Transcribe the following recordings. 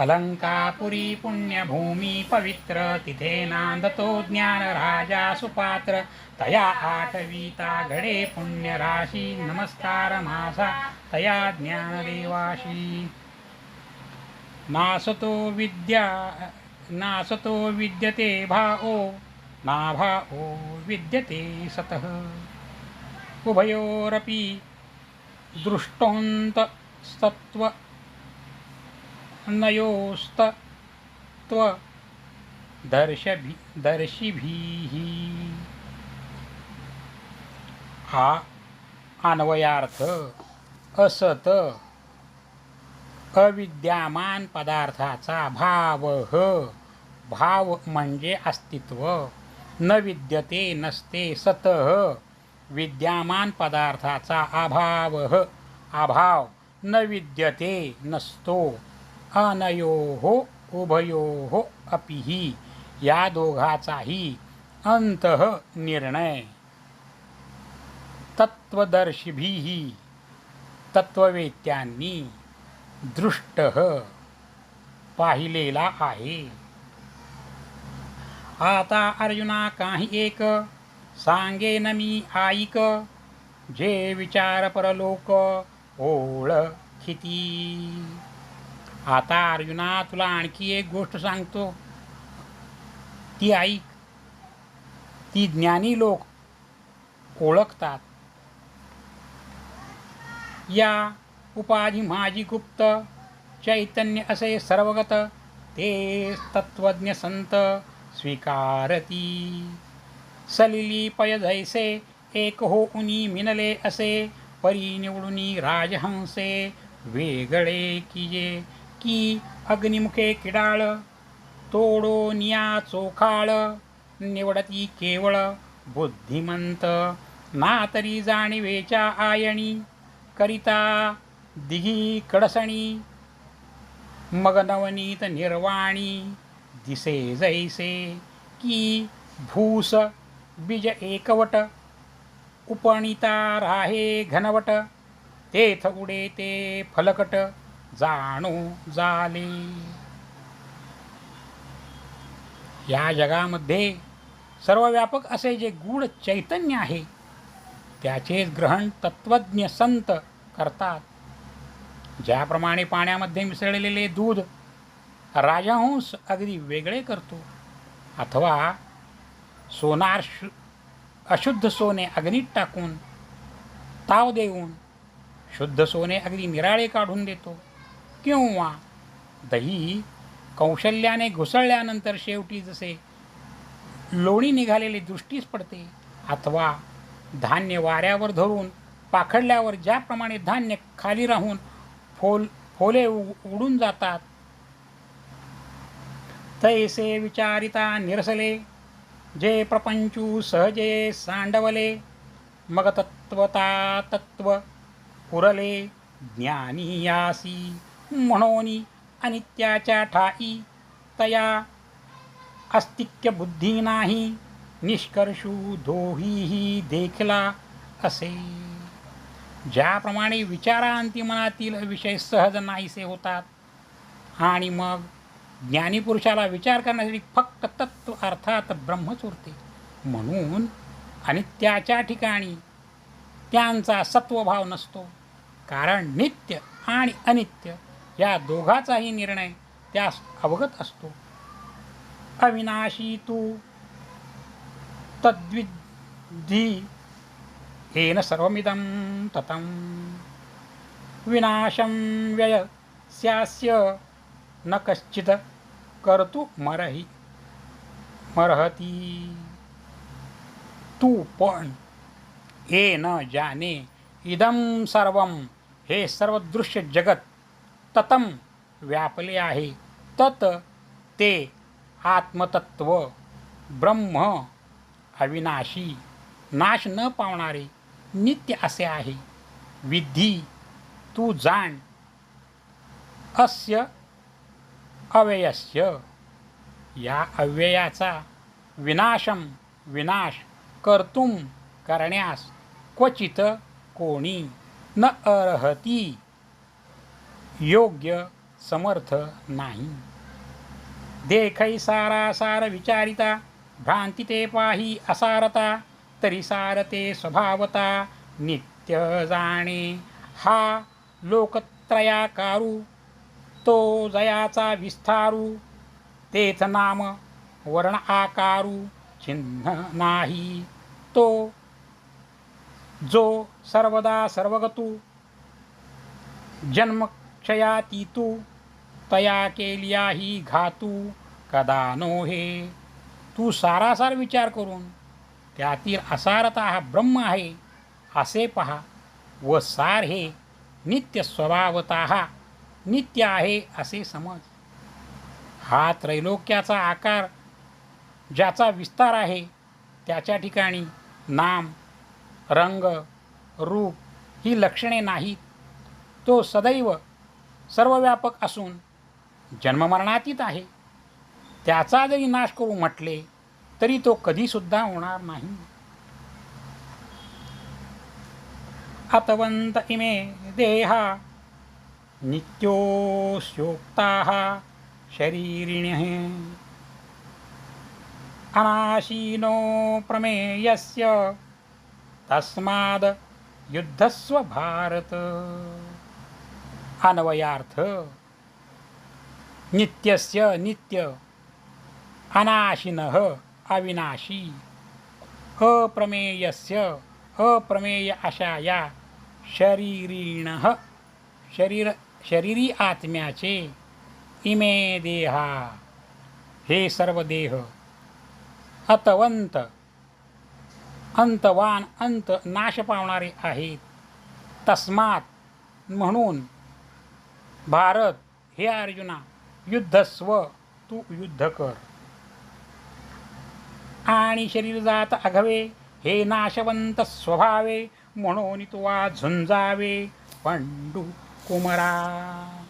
अलंकापुरी पुण्यभूमी पवित्र तिथे नांदतो ज्ञानराजा सुपात्र। तया आठवीता घडे पुण्यराशी नमस्कार मासा तया ज्ञानदेवाशी। नासतो विद्या नासतो विद्यते भाओ नाभाओ विद्यते सतः। उभयोरपि दृष्टोन्तस्तत्त्व नयोस्तत्व दर्शभि दर्शिभिः। हा अन्वयार्थ असत अविद्यामान पदार्थाचा भाव भाव म्हणजे अस्तित्व न विद्यते नसते सत विद्यामान पदार्थाचा अभाव अभाव न विद्यते नसतो अनयोः उभयोः अपिही या दोघाचाही अंतः निर्णय। तत्वदर्शिभिः तत्ववेत्यांनी दृष्ट पाहिलेला आहे। आता अर्जुना काही एक सांगेन मी आईक जे विचार परलोक ओळखिती। आता अर्जुना तुला आणखी एक गोष्ट सांगतो. ती ऐक. ती ज्ञानी लोक ओळखतात. या उपाधी माझी गुप्त चैतन्य असे सर्वगत ते तत्वज्ञ संत स्वीकारती. सलिली पय जैसे एक हो उनी मिनले असे परी निवडुनी राजहंसे वेगळे किजे की अग्निमुखे किडाळ तोडो निया चोखाळ निवडती केवळ बुद्धिमंत. ना तरी जाणीवेच्या आयणी करिता दिघी कडसणी. मग नवनीत निर्वाणी दिसे जैसे की भूस बीज एकवट. उपणिता राहे घनवट तेथ उडे ते फलकट. जाणू झाले या जगामध्ये सर्वव्यापक असे जे गूढ चैतन्य आहे त्याचेच ग्रहण तत्वज्ञ संत करतात. ज्याप्रमाणे पाण्यामध्ये मिसळलेले दूध राजहंस अगदी वेगळे करतो अथवा सोनार शु अशुद्ध सोने अग्नीत टाकून ताव देऊन शुद्ध सोने अगदी निराळे काढून देतो. किंवा दही कौशल्याने घुसळल्यानंतर शेवटी जसे लोणी निघालेली दृष्टीस पडते अथवा धान्य वाऱ्यावर धरून पाखडल्यावर ज्याप्रमाणे धान्य खाली राहून फोल फोले उ उडून जातात तैसे विचारिता निरसले जे प्रपंचू सहजे सांडवले मग तत्वता तत्व पुरले ज्ञानी यासी म्हणून अनित्याच्या ठाई. तया अस्तिक्य बुद्धी नाही निष्कर्षू दोहीही देखला असे. ज्याप्रमाणे विचारांती मनातील विषय सहज नाहीसे होतात आणि मग ज्ञानीपुरुषाला विचार करण्यासाठी फक्त तत्व अर्थात ब्रह्मच उरते म्हणून अनित्याच्या ठिकाणी त्यांचा सत्वभाव नसतो. कारण नित्य आणि अनित्य या दोघाचाही निर्णय त्यास अवगत असतो. अविनाशी तू तद्विधी येन सर्वमिदं ततं विनाशं व्ययस्यास्य न कश्चित् कर्तु मरहि मरहती। तू पण हे न जाने इदं सर्वं हे सर्वदृश्य जगत ततम व्यापले आहे. तत ते आत्मतत्व ब्रह्म अविनाशी नाश न पावणारे नित्य असे आहे. विधी तू जाण अस्य अव्ययस्य. या अव्ययाचा विनाशम विनाश कर्तुम करण्यास क्वचित कोणी न अर्हती. योग्य समर्थ नाही. देखै सारा सार विचारिता भ्रांती ते पाही असारता तरी सारते स्वभावता नित्य जाणे. हा लोकत्रयाकारू तो जयाचा विस्तारू तेथ नाम वर्ण आकारू चिन्ह नाही. तो जो सर्वदा सर्वगतू जन्मक्षयातीतू तया केलियाही घातू कदा नो हे? तू सारासार विचार करून त्यातील असारता हा ब्रह्म आहे असे पहा. व सार हे नित्य स्वभावतः नित्य आहे असे समज. हा त्रैलोक्याचा आकार ज्याचा विस्तार आहे त्याच्या ठिकाणी नाम रंग रूप ही लक्षणे नाहीत. तो सदैव सर्वव्यापक असून जन्ममरणातीत आहे. त्याचा जरी नाश करू म्हटले तरी तो कधीसुद्धा होणार नाही. अतवंत इमे देहा नित्योस्योक्ता शरीरिण। अनाशीनो प्रमेयस्य तस्माद युद्धस्व भारत। अन्वयार्थ। नित्यस्य नित्य अनाशिनः अविनाशी। अप्रमेयस्य अप्रमेय अशा या शरीरीण शरीर शरीरी आत्म्याचे इमे देहा। हे सर्व देह अतवंत अंतवान अंत नाश पावणारे आहेत। तस्मात म्हणून भारत हे अर्जुना युद्धस्व तू युद्ध कर. आणि शरीर जात अघवे हे नाशवंत स्वभावे म्हणून तुवा झुंजावे पंडू कुमरा.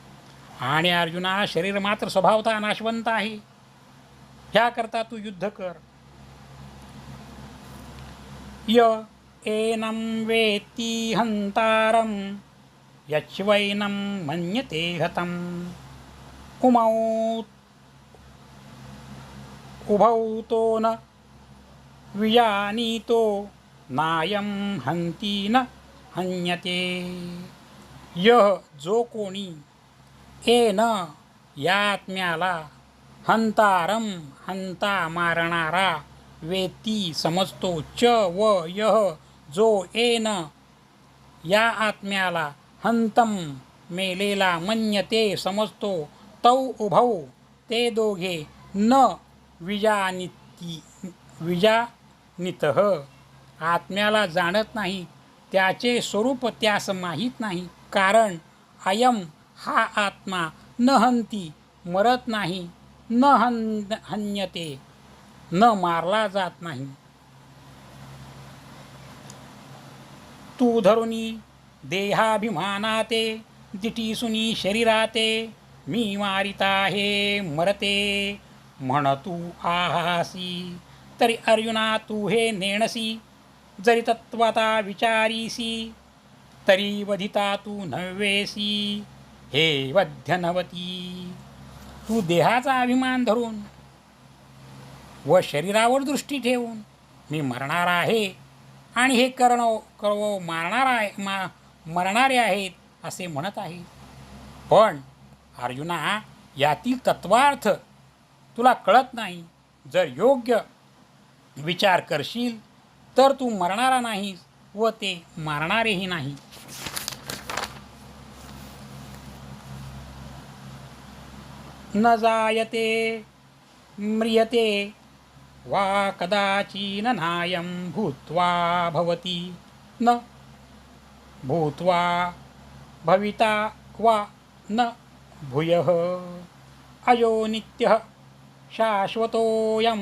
आणि अर्जुना शरीर मात्र स्वभावता नाशवंत आहे. ह्याकरता तू युद्ध कर. य एनं वेती हंतारम यच्वैनं मन्यते हतम्। उमौ उभौ तो न विजानीतो नायं हंती न हन्यते। यह जो कोणी एन या आत्म्याला हंतारम हंता मारणारा वेती समजतो च व यह जो एन या आत्म्याला हंतम मेलेला मन्यते समजतो तौ उभौ ते दोघे न विजानिती विजानित. आत्म्याला जाणत नाही त्याचे स्वरूप त्यास माहीत नाही कारण अयम हा आत्मा न हंती मरत नाही न हन हन्यते न मारला जात नाही. तू धरुणी देहाभिमानाते दिटीसुनी शरीराते मी मारिता हे मरते. म्हण तू आहासी तरी अर्जुना तू हे नेणसी जरी तत्वता विचारीसी तरी वधिता तू नव्हेसी हे वध्य नवती तू देहाचा अभिमान धरून व शरीरावर दृष्टी ठेवून मी मरणार आहे आणि हे करणं करव मारणार आहे मा मरणारे आहेत असे म्हणत आहे. पण अर्जुना यातील तत्वार्थ तुला कळत नाही. जर योग्य विचार करशील तर तू मरणारा नाहीस व ते मारणारेही नाही. न जायते म्रियते वा कदाचिन नायं भूत्वा भवति। न भूत्वा भविता वा न भूयः। अयो नित्यः शाश्वतोऽयं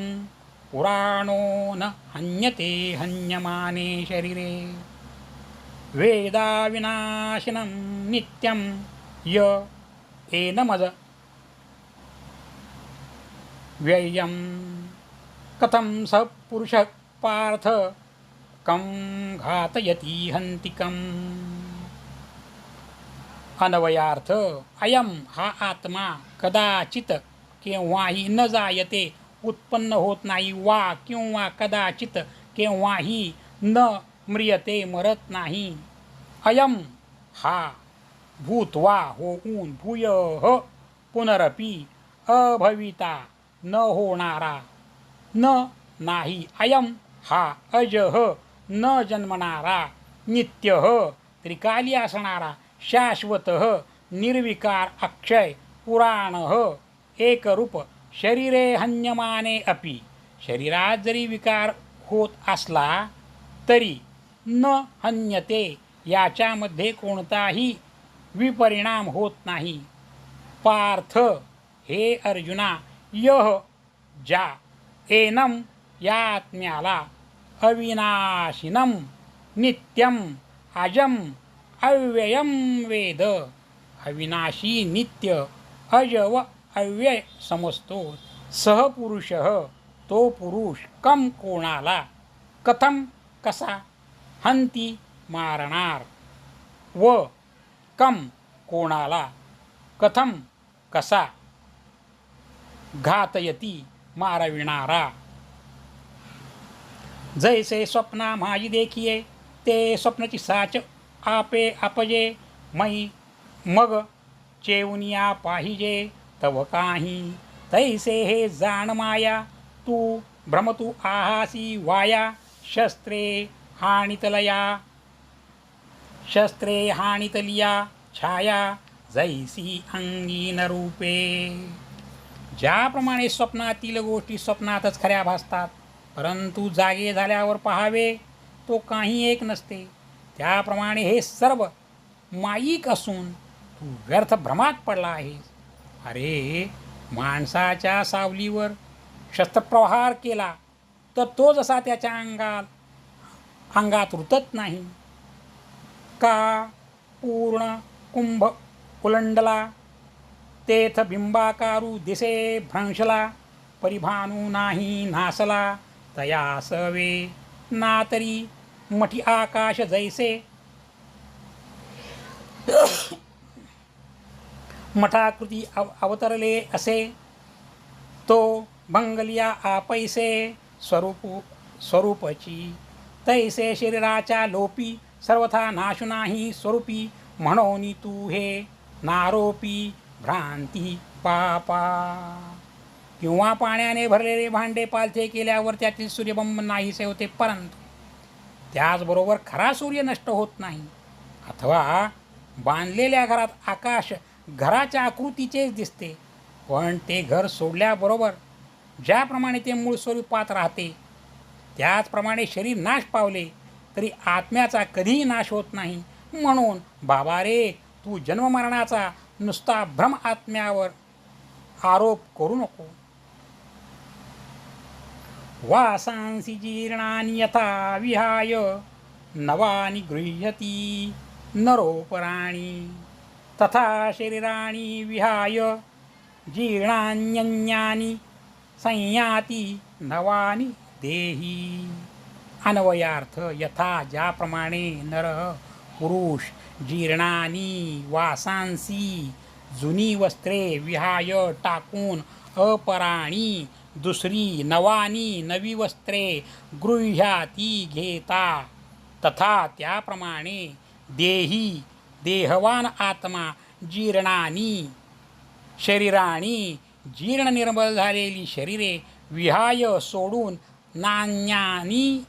पुराणो न हन्यते हन्यमाने शरीरे। वेदाविनाशिनं नित्यं य एनमद व्ययं कथं स पुरुषः पार्थ कं घातयती हन्तिकम्। अन्वयार्थ अयम हा आत्मा कदाचित केव्हाही न जायते उत्पन्न होत नाही वा किंवा कदाचित केव्हाही न म्रियते मरत नाही। अयम हा भूतवा होऊन भूय पुनरपी अभविता न होणारा न नाही। अयम हा अजह न जन्मणारा नित्य त्रिकाली असणारा शाश्वत निर्विकार अक्षय पुराण एकरूप शरीरे हन्यमाने अपि. शरीरात जरी विकार होत असला तरी न हन्यते याच्यामध्ये कोणताही विपरिणाम होत नाही. पार्थ हे अर्जुना यह जा एनम या आत्म्याला अविनाशिनम नित्यम अजम अव्ययम वेद। अविनाशी नित्य अज व अव्यय समजतो सहपुरुष तो पुरुष कम कोणाला? कथम कसा? हंती मारणार। व कम कोणाला? कथम कसा? घातयती मारविणारा। जैसे स्वप्ना माझी देखिये ते स्वप्नाची साच आपे अपजे। मै मग चेवनिया पाहिजे तव काही। तैसे हे जाण माया तू भ्रमतू आहासी वाया। शस्त्रे हाणितलया शस्त्रे हाणितलिया छाया जैसी अंगीन रूपे। ज्याप्रमाणे स्वप्नातील गोष्टी स्वप्नातच खऱ्या भासतात परंतु जागे झाल्यावर पहावे तो काही एक नसते. त्याप्रमाणे हे सर्व माईक असून तू व्यर्थ भ्रमात पडला आहेस. अरे माणसाच्या सावलीवर शस्त्रप्रहार केला तर तो जसा त्याच्या अंगात अंगात रुतत नाही. का? पूर्ण कुंभ उलंडला तेथ बिंबाकारू दिसे भ्रंशला परिभानू नाही नासला तया सवे नातरी मठी आकाश जैसे। मठाकृती अव अवतरले असे। तो भंगलिया आपैसे स्वरूप स्वरूपची। तैसे शरीराच्या लोपी सर्वथा नाशु नाही स्वरूपी। म्हणून तू हे नारोपी भ्रांती पापा। किंवा पाण्याने भरलेले भांडे पालथे केल्यावर त्यातील सूर्यबंब नाहीसे होते परंतु त्याचबरोबर खरा सूर्य नष्ट होत नाही. अथवा बांधलेल्या घरात आकाश घराच्या आकृतीचेच दिसते पण ते घर सोडल्याबरोबर ज्याप्रमाणे ते मूळ स्वरूपात राहते त्याचप्रमाणे शरीर नाश पावले तरी आत्म्याचा कधीही नाश होत नाही. म्हणून बाबा रे तू जन्ममरणाचा नुसता भ्रम आत्म्यावर आरोप करू नको. वासांसि जीर्णानि यथा विहाय नवानि गृह्यती नरोपराणि तथा शरीराणि विहाय जीर्णान्यन्यानि संयाती नवानि देही। अन्वयार्थ यथा ज्याप्रमाणे नर पुरुष जीर्णानी वासांसी जुनी वस्त्रे विहाय टाकून अपराणी दुसरी नवानी नवी वस्त्रे गृह्याती घेता. तथा त्याप्रमाणे देही देहवान आत्मा जीर्णानी शरीराणी जीर्ण निर्मल झालेली शरीरे विहाय सोडून नान्यानी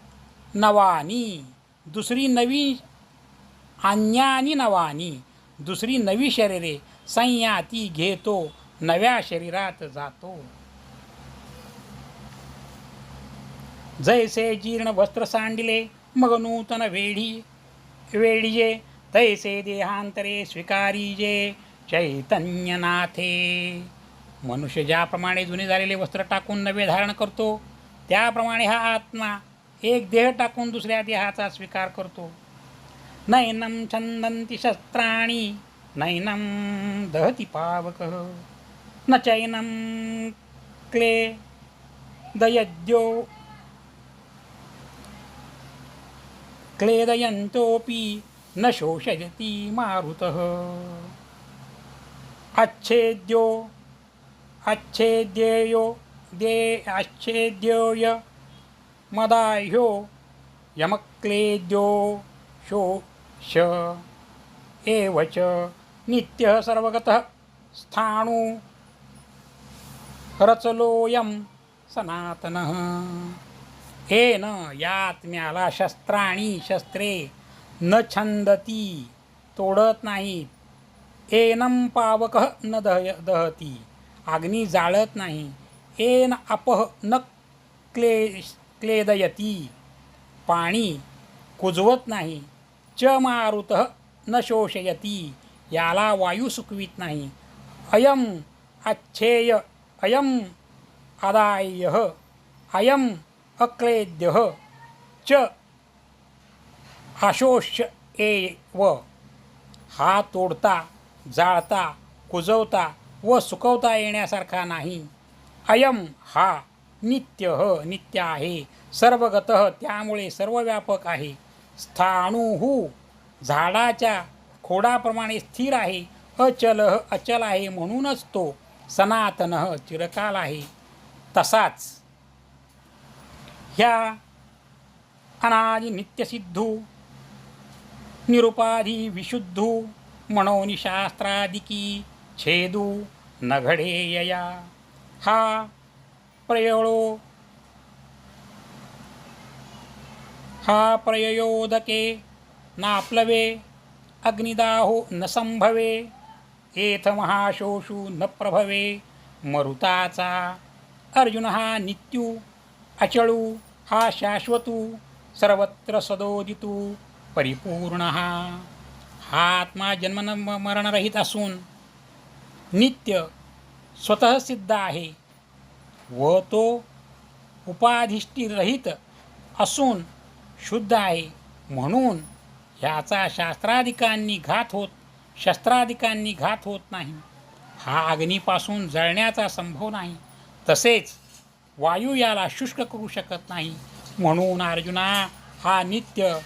नवानी. दुसरी नवी अन्यानी नवानी. दुसरी नवी शरीरे संयाती घेतो नव्या शरीरात जातो. जैसे जीर्ण वस्त्र सांडिले मग नूतन वेढी. वेढिजे तैसे देहांतरे स्वीकारीजे चैतन्यनाथे. मनुष्य ज्याप्रमाणे जुने झालेले वस्त्र टाकून नवे धारण करतो त्याप्रमाणे हा आत्मा एक देह टाकून दुसऱ्या देहाचा स्वीकार करतो. नैनं छंदंती शस्त्राणि नैनं दहति पावकः. न चैनम क्ले दयद्यो क्लेदयन्तोऽपि न शोषयति मारुतः। अच्छेद्यो अच्छेद्येयो दे अच्छेद्योय मदाह्यो यमक्लेद्यो शोष। एव च नित्यः सर्वगतः स्थाणु। रचलोऽयं सनातनः। येन यात्म्याला शस्त्राणी शस्त्रे न छंदती तोडत नाहीत. एनम पावकः न दह दहती अग्नी जाळत नाही. एन अपह न क्ले क्लेदयती पाणी कुजवत नाही. च मारुत न शोषयती याला वायू सुकवीत नाही. अयम अच्छेय अयम अदाय अयम अक्लेद्य च। आशोष ए व हा तोडता जाळता कुजवता व सुकवता येण्यासारखा नाही। अयम हा नित्य नित्य आहे सर्वगत त्यामुळे सर्वव्यापक आहे। स्थाणुहू झाडाच्या खोडाप्रमाणे स्थिर आहे अचल अचल आहे म्हणूनच तो सनातन चिरकाल आहे। तसाच ह्या अनादि नित्यसिद्धू निरुपाधी विशुद्धू मनोनिशास्त्रादिकी छेदू न घडेयया हा प्रयोळो हा प्रययोदके नाप्लवे अग्निदाहो न संभवे एथ महाशोषु न प्रभवे मरुताचा अर्जुन हा नित्यू अचळू हा शाश्वतू सर्वत्र सदोदितू परिपूर्ण. हा हा आत्मा जन्म मरणरहित असून नित्य स्वतः सिद्ध आहे व तो उपाधिष्ठीरहित असून शुद्ध आहे. म्हणून ह्याचा शास्त्राधिकांनी घात होत शस्त्राधिकांनी घात होत नाही. हा अग्नीपासून जळण्याचा संभव नाही. तसेच वायू याला शुष्क करू शकत नाही. म्हणून अर्जुना हा नित्य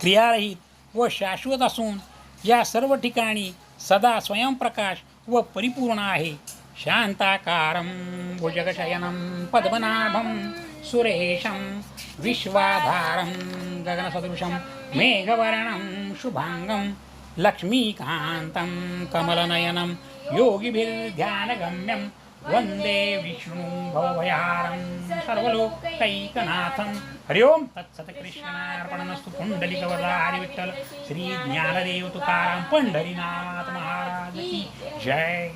क्रियारहित व शाश्वत असून या सर्व ठिकाणी सदा स्वयंप्रकाश व परिपूर्ण आहे. शांताकारं भुजगशयनं पद्मनाभं सुरेशं विश्वाधारं गगनसदृशं मेघवर्णं शुभाङ्गं लक्ष्मीकान्तं कमलनयनं योगिभिर्ध्यानगम्यं वन्दे विष्णुं भवभयारं सर्वलोकैकनाथं। हरि ओं तत्सत कृष्णार्पणमस्तु पुण्डलिकवरदा हरिविठ्ठल श्री ज्ञानदेव तुकाराम पंढरीनाथ महाराज जय।